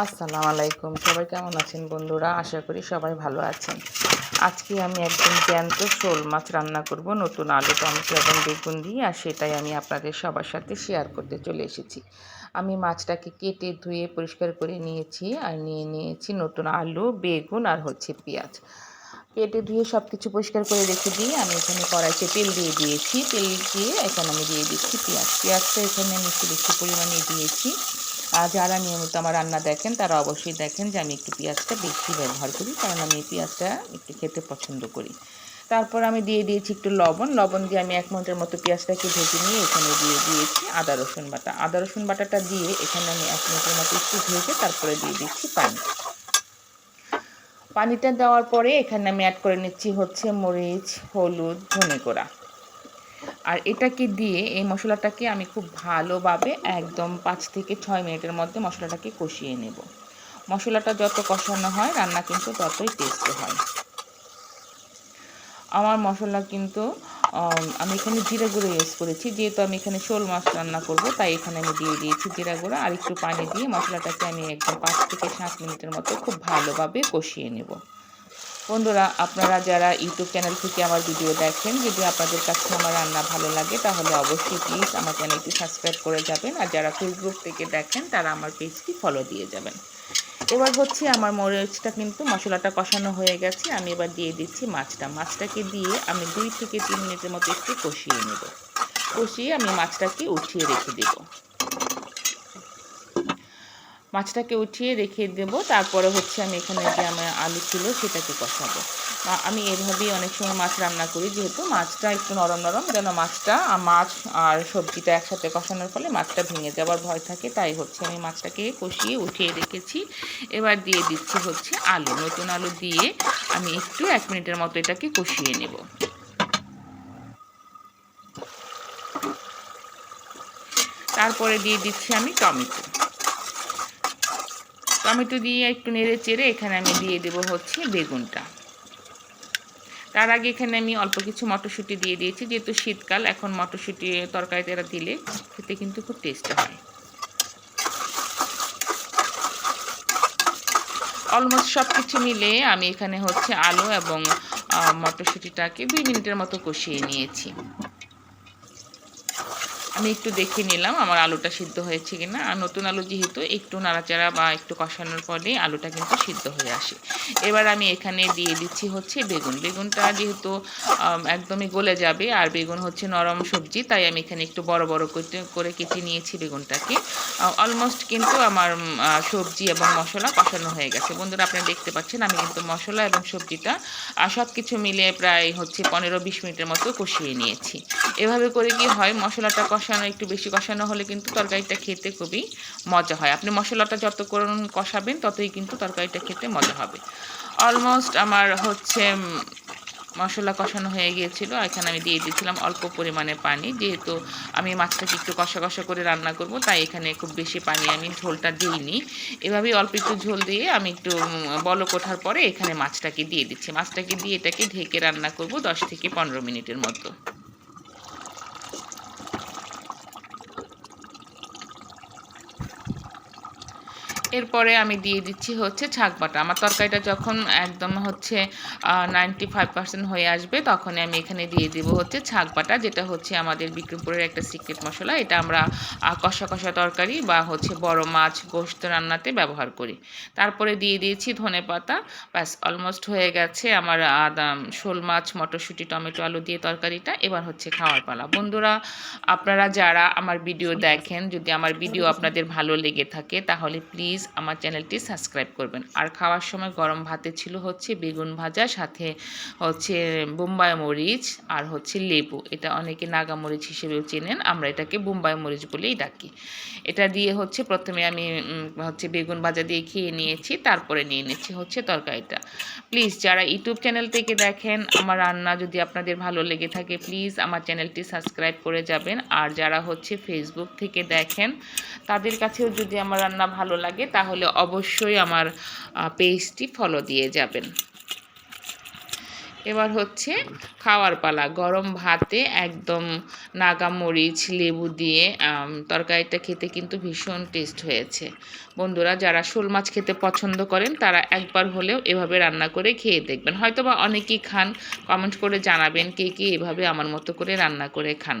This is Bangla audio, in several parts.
আসসালামু আলাইকুম সবাই কেমন আছেন বন্ধুরা? আশা করি সবাই ভালো আছেন। আজকে আমি একদম জ্যান্ত শোল মাছ রান্না করব, নতুন আলু, টমেটো এবং বেগুন দিয়ে, আর সেটাই আমি আপনাদের সবার সাথে শেয়ার করতে চলে এসেছি। আমি মাছটাকে কেটে ধুয়ে পরিষ্কার করে নিয়েছি, আর নিয়ে নিয়েছি নতুন আলু, বেগুন, আর হচ্ছে পেঁয়াজ। কেটে ধুয়ে সব কিছু পরিষ্কার করে রেখে দিয়ে আমি এখানে কড়াইতে তেল দিয়ে দিয়েছি। তেল দিয়ে এখানে আমি দিয়ে দিচ্ছি পেঁয়াজ। পেঁয়াজটা এখানে আমি একটু বেশি পরিমাণে দিয়েছি। আর যারা নিয়মিত আমার রান্না দেখেন, তারা অবশ্যই দেখেন যে আমি একটু পেঁয়াজটা বেশি ব্যবহার করি, কারণ আমি এই পেঁয়াজটা একটু খেতে পছন্দ করি। তারপর আমি দিয়ে দিয়েছি একটু লবণ। লবণ দিয়ে আমি এক মিনিটের মতো পেঁয়াজটাকে ভেজে নিয়ে এখানে দিয়ে দিয়েছি আদা, রসুন বাটা। আদা, রসুন বাটাটা দিয়ে এখানে আমি এক মিনিটের মতো একটু ভেজে তারপরে দিয়ে দিচ্ছি পানি। পানিটা দেওয়ার পরে এখানে আমি অ্যাড করে নিচ্ছি হচ্ছে মরিচ, হলুদ, ধনে গুঁড়া। আর এটাকে দিয়ে এই মশলাটাকে আমি খুব ভালোভাবে একদম পাঁচ থেকে ছয় মিনিটের মধ্যে মশলাটাকে কষিয়ে নেব। মশলাটা যত কষানো হয়, রান্না কিন্তু ততই টেস্ট হয়। আমার মশলা কিন্তু, আমি এখানে জিরা গুঁড়ো ইউজ করেছি। যেহেতু আমি এখানে শোল মাছ রান্না করব, তাই এখানে আমি দিয়ে দিয়েছি জিরা গুঁড়ো। আর একটু পানি দিয়ে মশলাটাকে আমি একদম পাঁচ থেকে সাত মিনিটের মতো খুব ভালোভাবে কষিয়ে নেব। বন্ধুরা, আপনারা যারা ইউটিউব চ্যানেল থেকে আমার ভিডিও দেখেন, যদি আপনাদের কাছে আমার রান্না ভালো লাগে, তাহলে অবশ্যই প্লিজ আমার চ্যানেলটি সাবস্ক্রাইব করে যাবেন। আর যারা ফেসবুক থেকে দেখেন, তারা আমার পেজটি ফলো দিয়ে যাবেন। এবার হচ্ছে আমার মরিচটা কিন্তু মশলাটা কষানো হয়ে গেছে। আমি এবার দিয়ে দিচ্ছি মাছটা। মাছটাকে দিয়ে আমি দুই থেকে তিন মিনিটের মতো একটু কষিয়ে নেব। কষিয়ে আমি মাছটাকে উঠিয়ে রেখে দেবো। মাছটাকে উঠিয়ে রেখে দেব। তারপরে হচ্ছে আমি এখানে যে আমার আলু ছিল সেটাকে কষাবো। আমি এভাবেই অনেক সময় মাছ রান্না করি যেহেতু মাছটা একটু নরম নরম যেন মাছটা মাছ আর সবজিটা একসাথে কষানোর ফলে মাছটা ভেঙে যাওয়ার ভয় থাকে। তাই হচ্ছে আমি মাছটাকে কষিয়ে উঠিয়ে রেখেছি। এবার দিয়ে দিচ্ছি হচ্ছে আলু। নতুন আলু দিয়ে আমি একটু এক মিনিটের মতো এটাকে কষিয়ে নেব। তারপরে দিয়ে দিচ্ছি আমি টমেটো। টমেটো দিয়ে একটু নেড়ে চেড়ে এখানে আমি দিয়ে দেব হচ্ছে বেগুনটা। তার আগে এখানে আমি অল্প কিছু মটরশুঁটি দিয়ে দিয়েছি, যেহেতু শীতকাল, এখন মটরশুঁটি তরকারিতে এরা দিলে খেতে কিন্তু খুব টেস্ট হয়। অলমোস্ট সব কিছু মিলে আমি এখানে হচ্ছে আলু এবং মটরশুঁটিটাকে দুই মিনিটের মতো কষিয়ে নিয়েছি। আমি একটু দেখে নিলাম আমার আলুটা সিদ্ধ হয়েছে কিনা। আর নতুন আলু যেহেতু একটু নাড়াচাড়া বা একটু কষানোর পরে আলুটা কিন্তু সিদ্ধ হয়ে আসে। এবার আমি এখানে দিয়ে দিচ্ছি হচ্ছে বেগুন। বেগুনটা যেহেতু একদমই গলে যাবে আর বেগুন হচ্ছে নরম সবজি, তাই আমি এখানে একটু বড় বড় করে কেটে নিয়েছি বেগুনটাকে। অলমোস্ট কিন্তু আমার সবজি এবং মশলা কষানো হয়ে গেছে। বন্ধুরা আপনি দেখতে পাচ্ছেন আমি কিন্তু মশলা এবং সবজিটা সব কিছু মিলিয়ে প্রায় হচ্ছে পনেরো বিশ মিনিটের মতো কষিয়ে নিয়েছি। এভাবে করে কি হয়? মশলাটা কষানো, একটু বেশি কষানো হলে কিন্তু তরকারিটা খেতে খুবই মজা হয়। আপনি মশলাটা যত করুন কষাবেন, ততই কিন্তু তরকারিটা খেতে মজা হবে। অলমোস্ট আমার হচ্ছে মশলা কষানো হয়ে গিয়েছিল। এখানে আমি দিয়ে দিয়েছিলাম অল্প পরিমাণে পানি। যেহেতু আমি মাছটাকে একটু কষা কষা করে রান্না করব, তাই এখানে খুব বেশি পানি আমি ঝোলটা দিইনি। এভাবেই অল্প একটু ঝোল দিয়ে আমি একটু বলক ওঠার পরে এখানে মাছটাকে দিয়ে দিচ্ছি। মাছটাকে দিয়ে এটাকে ঢেকে রান্না করব দশ থেকে পনেরো মিনিটের মতো। এরপরে আমি দিয়ে দিচ্ছি হচ্ছে ছাক বাটা। আমার তরকারিটা যখন একদম হচ্ছে নাইনটি ফাইভ পার্সেন্ট হয়ে আসবে তখনই আমি এখানে দিয়ে দিব হচ্ছে ছাক বাটা যেটা হচ্ছে আমাদের বিক্রমপুরের একটা সিক্রেট মশলা। এটা আমরা কষা কষা তরকারি বা হচ্ছে বড় মাছ গোস্ত রান্নাতে ব্যবহার করি। তারপরে দিয়ে দিয়েছি ধনে পাতা। ব্যাস অলমোস্ট হয়ে গেছে আমার আদাম শোল মাছ মটরশুঁটি টমেটো আলু দিয়ে তরকারিটা। এবার হচ্ছে খাওয়ার পালা। বন্ধুরা আপনারা যারা আমার ভিডিও দেখেন যদি আমার ভিডিও আপনাদের ভালো লেগে থাকে তাহলে প্লিজ প্লিজ আমার চ্যানেলটি সাবস্ক্রাইব করবেন। আর খাওয়ার সময় গরম ভাতে ছিল হচ্ছে বেগুন ভাজা, সাথে হচ্ছে বোম্বাই মরিচ আর হচ্ছে লেবু। এটা অনেকে নাগা মরিচ হিসেবেও চেনেন, আমরা এটাকে বোম্বাই মরিচ বলেই ডাকি। এটা দিয়ে হচ্ছে প্রথমে আমি হচ্ছে বেগুন ভাজা দিয়ে খেয়ে নিয়েছি, তারপরে নিয়ে নিচ্ছি হচ্ছে তরকারিটা। প্লিজ যারা ইউটিউব চ্যানেল থেকে দেখেন, আমার রান্না যদি আপনাদের ভালো লেগে থাকে, প্লিজ আমার চ্যানেলটি সাবস্ক্রাইব করে যাবেন। আর যারা হচ্ছে ফেসবুক থেকে দেখেন, তাদের কাছেও যদি আমার রান্না ভালো লাগে তাহলে অবশ্যই আমার পেজটি ফলো দিয়ে যাবেন। এবার হচ্ছে খাওয়ার পালা। গরম ভাতে একদম নাগা মরিচ লেবু দিয়ে তরকারিটা খেতে কিন্তু ভীষণ টেস্ট হয়েছে। বন্ধুরা, যারা শোল মাছ খেতে পছন্দ করেন, তারা একবার হলেও এভাবে রান্না করে খেয়ে দেখবেন। হয়তো বা অনেকেই খান কমেন্ট করে জানাবেন কে কে এভাবে আমার মতো করে রান্না করে খান।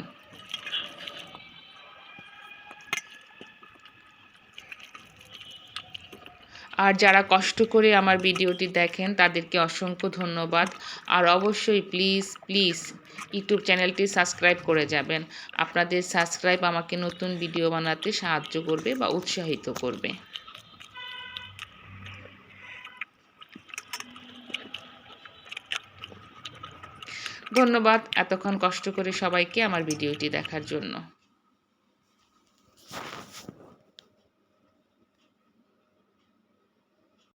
আর যারা কষ্ট করে আমার ভিডিওটি দেখেন, তাদেরকে অসংখ্য ধন্যবাদ। আর অবশ্যই প্লিজ প্লিজ ইউটিউব চ্যানেলটি সাবস্ক্রাইব করে যাবেন। আপনাদের সাবস্ক্রাইব আমাকে নতুন ভিডিও বানাতে সাহায্য করবে বা উৎসাহিত করবে। ধন্যবাদ এতক্ষণ কষ্ট করে সবাইকে আমার ভিডিওটি দেখার জন্য।